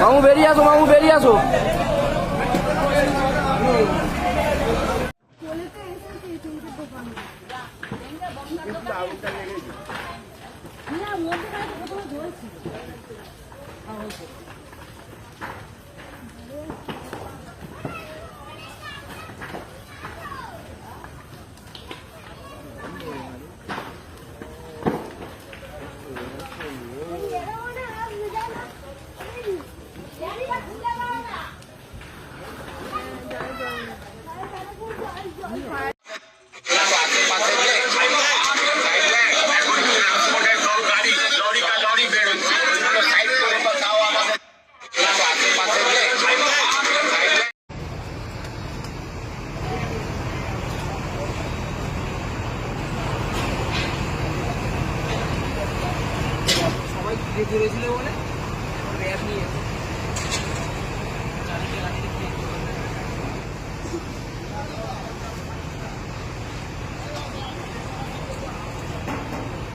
মামু বেরিয়ে আসো মামু বেরিয়ে আসো। না ওদের প্রথমে ধরেছিল সবাই ঘিরে ধরেছিল বলে? র্যাব নিয়ে